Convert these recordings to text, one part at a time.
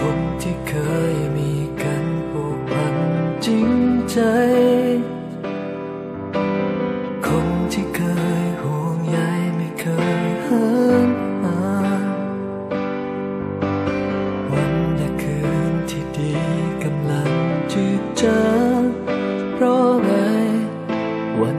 คนที่เคยมีกันผูกพันจริงใจ คนที่เคยห่วงใยไม่เคยเหินห่างวันและคืนที่ดีกำลังจืดจางเพราะอะไรวัน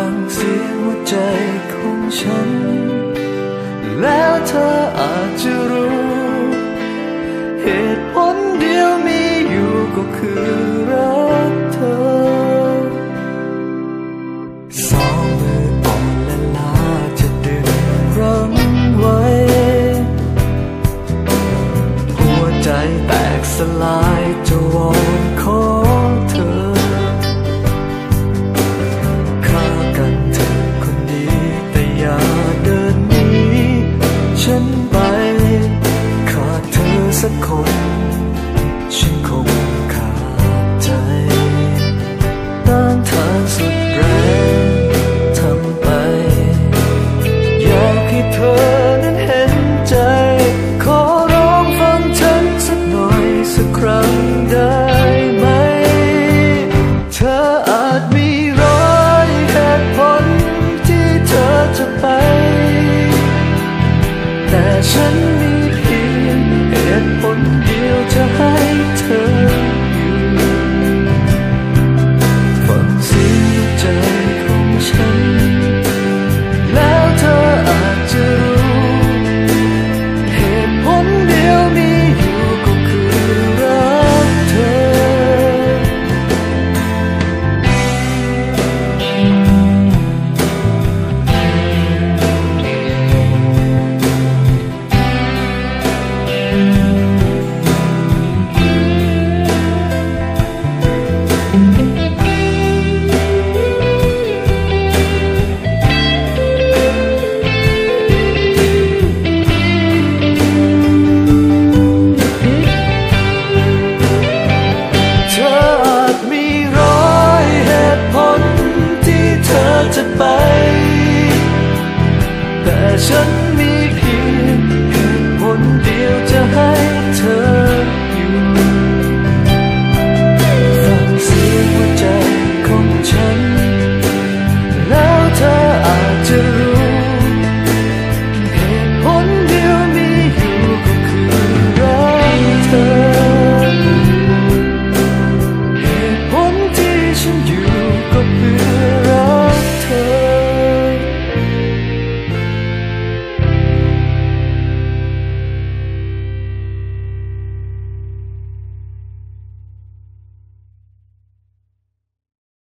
ฟังเสียงหัวใจของฉัน แล้วเธออาจจะรู้ เหตุผลเดียวมีอยู่ก็คือรักเธอ สองมืออ่อนและลาจะดึงรั้งไว้ หัวใจแตกสลายจะวอน คนฉันคง จะไป แต่ฉันมี